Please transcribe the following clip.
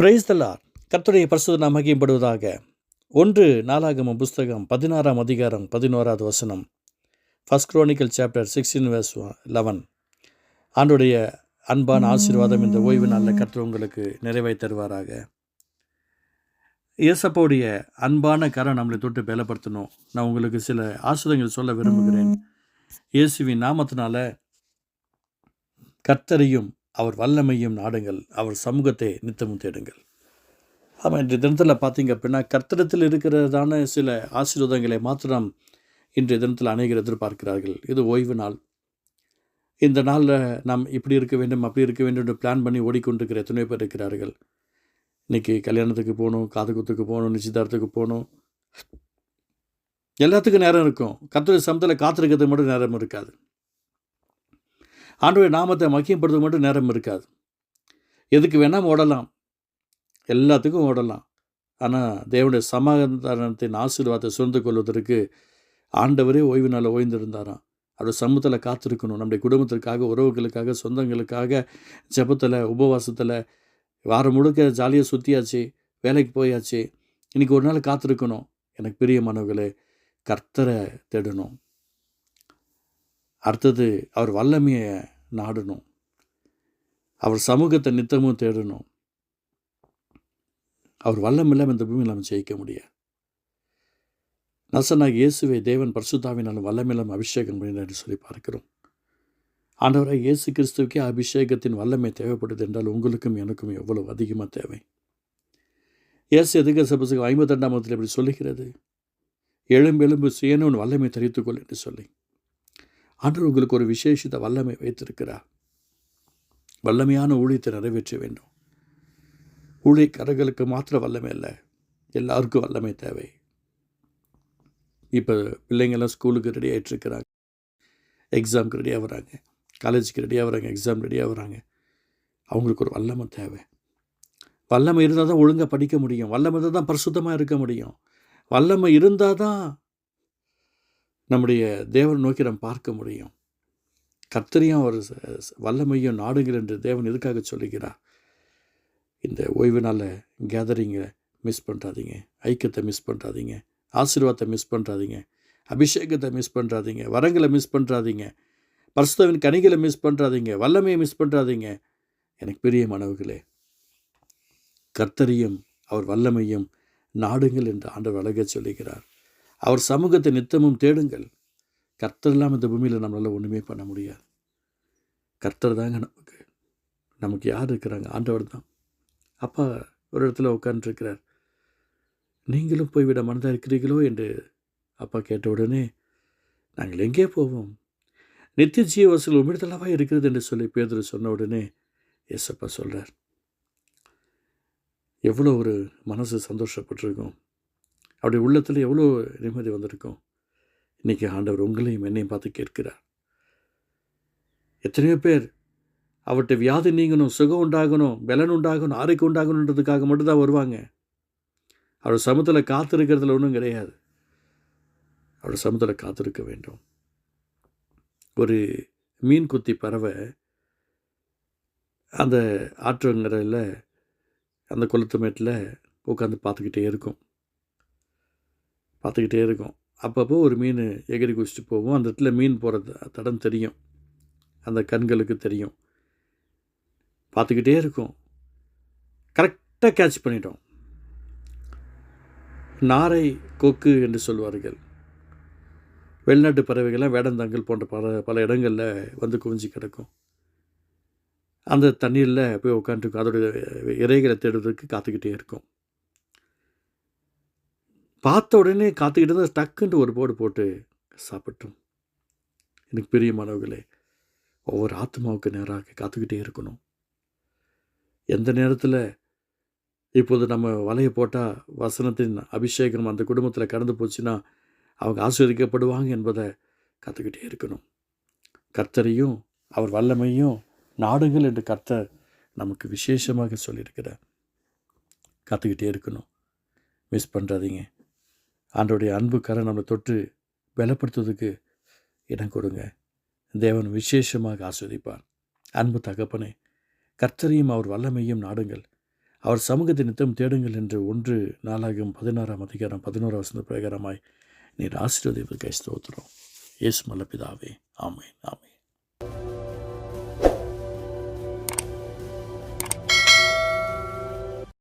Price தல்லார் கர்த்தருடைய பரிசுத்த நாம் மகிமைப்படுவதாக. ஒன்று நாலாகம புஸ்தகம் பதினாறாம் அதிகாரம் பதினோராவது வசனம். First Chronicle chapter sixteen verse eleven ஆண்டுடைய அன்பான ஆசீர்வாதம் இந்த ஓய்வு நாளில் கர்த்தர் உங்களுக்கு நிறைவை தருவாராக. இயேசப்போடைய அன்பான கரம் நம்மளை தொட்டு பலப்படுத்தணும். நான் உங்களுக்கு சில ஆசிரியங்கள் சொல்ல விரும்புகிறேன். இயேசுவின் நாமத்தினால கர்த்தரையும் அவர் வல்லமையும் நாடுங்கள் அவர் சமூகத்தை நித்தமும் தேடுங்கள். ஆமாம் இன்றைய தினத்தில் பார்த்தீங்க அப்படின்னா கர்த்தடத்தில் இருக்கிறதான சில ஆசீர்வாதங்களை மாத்திரம் இன்றைய தினத்தில் அநேகர் எதிர்பார்க்கிறார்கள். இது ஓய்வு நாள். இந்த நாளில் நாம் இப்படி இருக்க வேண்டும் அப்படி இருக்க வேண்டும் என்று பிளான் பண்ணி ஓடிக்கொண்டிருக்கிற எத்தனை பேர் இருக்கிறார்கள். இன்றைக்கி கல்யாணத்துக்கு போகணும் காதுகுத்துக்கு போகணும் நிச்சயதார்த்தத்துக்கு போகணும். எல்லாத்துக்கும் நேரம் இருக்கும். கர்த்தருடைய சமத்தில் காத்திருக்கிறது மட்டும் நேரம் இருக்காது. ஆண்டவருடைய நாமத்தை மக்கியப்படுத்த மட்டும் நேரம் இருக்காது. எதுக்கு வேணால் ஓடலாம். எல்லாத்துக்கும் ஓடலாம். ஆனால் தேவனுடைய சமாதானத்தின் ஆசீர்வாதத்தை சுரந்து கொள்வதற்கு ஆண்டவரே ஓய்வு நாளில் ஓய்ந்திருந்தாராம். அவருடைய சமூகத்தில் காத்திருக்கணும். நம்முடைய குடும்பத்திற்காக உறவுகளுக்காக சொந்தங்களுக்காக ஜெபத்தில் உபவாசத்தில் வாரம் முழுக்க ஜாலியாக சுற்றியாச்சு வேலைக்கு போயாச்சு. இன்றைக்கி ஒரு நாள் காத்திருக்கணும். எனக்கு பிரியமானவர்களே கர்த்தரை தேடணும். அடுத்தது அவர் வல்லமையை நாடணும். அவர் சமூகத்தை நித்தமும் தேடணும். அவர் வல்லம் இல்லாமல் இந்த பூமியில் நம்ம ஜெயிக்க முடியாது. நசனாக இயேசுவை தேவன் பரிசுத்தாவினாலும் வல்லமில்லாம் அபிஷேகம் பண்ணினார் என்று சொல்லி பார்க்கிறோம். ஆண்டவராக இயேசு கிறிஸ்துவுக்கே அபிஷேகத்தின் வல்லமை தேவைப்படுது என்றால் உங்களுக்கும் எனக்கும் எவ்வளவு அதிகமாக தேவை? இயேசு எதுக்க சபசுக்கு ஐம்பத்தி ரெண்டாம் இப்படி சொல்லுகிறது. எலும்பு எலும்பு சுயனும் வல்லமை தெரிவித்துக்கொள் என்று சொல்லி. ஆண்டவர் உங்களுக்கு ஒரு விசேஷித்த வல்லமை வைத்திருக்கிறார். வல்லமையான ஊழியத்தை நிறைவேற்ற வேண்டும். ஊழியக்காரர்களுக்கு மாத்திர வல்லமை இல்லை. எல்லாருக்கும் வல்லமை தேவை. இப்போ பிள்ளைங்கள்லாம் ஸ்கூலுக்கு ரெடி ஆகிட்டு எக்ஸாமுக்கு ரெடியாக வராங்க காலேஜுக்கு ரெடியாக வராங்க எக்ஸாம் ரெடியாக வராங்க அவங்களுக்கு ஒரு வல்லமை தேவை. வல்லமை இருந்தால் தான் ஒழுங்காக படிக்க முடியும். வல்லமை இருந்தால் தான் பரிசுத்தமாக இருக்க முடியும். வல்லமை இருந்தால் தான் நம்முடைய தேவன் நோக்கி நம்ம பார்க்க முடியும். கர்த்தரையும் அவர் வல்லமையும் நாடுங்கள் என்று தேவன் எதுக்காக சொல்லுகிறார்? இந்த ஓய்வு நாளில் கேதரிங்கை மிஸ் பண்ணுறாதீங்க ஐக்கியத்தை மிஸ் பண்ணுறாதீங்க ஆசீர்வாதத்தை மிஸ் பண்ணுறாதீங்க அபிஷேகத்தை மிஸ் பண்ணுறாதீங்க வரங்களை மிஸ் பண்ணுறாதீங்க பரிசுத்தவின் கனிகளை மிஸ் பண்ணுறாதீங்க வல்லமையை மிஸ் பண்ணுறாதீங்க எனக்கு பெரிய மனவுகளே கர்த்தரையும் அவர் வல்லமையும் நாடுங்கள் என்று ஆண்டவர் அழக சொல்லுகிறார். அவர் சமூகத்தை நித்தமும் தேடுங்கள். கர்த்தர் இல்லாமல் இந்த பூமியில் நம்மளால் ஒன்றுமே பண்ண முடியாது. கர்த்தர் தாங்க நமக்கு. நமக்கு யார் இருக்கிறாங்க? ஆண்டவர் தான். அப்பா ஒரு இடத்துல உட்காந்துருக்கிறார் நீங்களும் போய்விட மனதாக இருக்கிறீர்களோ என்று அப்பா கேட்ட உடனே நாங்கள் எங்கே போவோம்? நித்திய ஜீவசல் உமிழ்தளவாக இருக்கிறது? என்று சொல்லி பேதர் சொன்ன உடனே எஸ்அப்பா சொல்கிறார் எவ்வளோ ஒரு மனசு சந்தோஷப்பட்டிருக்கும். அவருடைய உள்ளத்தில் எவ்வளோ நிம்மதி வந்திருக்கும்? இன்றைக்கி ஆண்டவர் உங்களையும் என்னையும் பார்த்து கேட்கிறார். எத்தனையோ பேர் அவர்கிட்ட வியாதி நீங்கணும் சுகம் உண்டாகணும் பலன் உண்டாகணும் ஆரோக்கியம் உண்டாகணுன்றதுக்காக மட்டும்தான் வருவாங்க. அவர் சமத்தில் காத்திருக்கிறதுல ஒன்றும் கிடையாது. அவர் சமத்தில் காத்திருக்க வேண்டும். ஒரு மீன் குத்தி பறவை அந்த ஆற்றுங்கிறதில் அந்த குளத்து மேட்டில் உட்காந்து பார்த்துக்கிட்டே இருக்கும். பார்த்துக்கிட்டே இருக்கும். அப்பப்போ ஒரு மீன் எகிரி குதிச்சுட்டு போகும். அந்த இடத்துல மீன் போகிற தடம் தெரியும். அந்த கண்களுக்கு தெரியும். பார்த்துக்கிட்டே இருக்கும். கரெக்டாக கேட்ச் பண்ணிட்டோம். நாரை கொக்கு என்று சொல்வார்கள். வெளிநாட்டு பறவைகள்லாம் வேடந்தாங்கல் போன்ற பல பல இடங்களில் வந்து குவிஞ்சு கிடக்கும். அந்த தண்ணீரில் போய் உட்காந்துருக்கும் அதோடைய இறைகளை தேடுறதுக்கு காத்துக்கிட்டே இருக்கும். பார்த்த உடனே காத்துக்கிட்டு இருந்தால் டக்குன்ட்டு ஒரு போடு போட்டு சாப்பிட்டோம். எனக்கு பெரிய மனவுகளே ஒவ்வொரு ஆத்மாவுக்கு நேராக காத்துக்கிட்டே இருக்கணும். எந்த நேரத்தில் இப்போது நம்ம வலையை போட்டால் வசனத்தின் அபிஷேகம் அந்த குடும்பத்தில் கடந்து போச்சுன்னா அவங்க ஆசீர்வதிக்கப்படுவாங்க என்பதை கற்றுக்கிட்டே இருக்கணும். கர்த்தரையும் அவர் வல்லமையும் நாடுங்கள் என்று கர்த்தர் நமக்கு விசேஷமாக சொல்லியிருக்கிறார். கற்றுக்கிட்டே இருக்கணும். மிஸ் பண்ணுறாதீங்க ஆண்டோடைய அன்புக்காரன் நம்மளை தொட்டு பலப்படுத்துவதுக்கு இடம் கொடுங்க. தேவன் விசேஷமாக ஆஸ்வதிப்பார். அன்பு தகப்பனே கர்த்தரையும் அவர் வல்லமையும் நாடுங்கள். அவர் சமூகத்தை நித்தம் தேடுங்கள் என்று ஒன்று நாளாகும் பதினாறாம் அதிகாரம் பதினோராம் வசந்த பிரகாரமாய் நீர் ஆசீர்வதிப்பதற்காக ஸ்தோத்திரம். இயேசு மல்ல பிதாவே ஆமை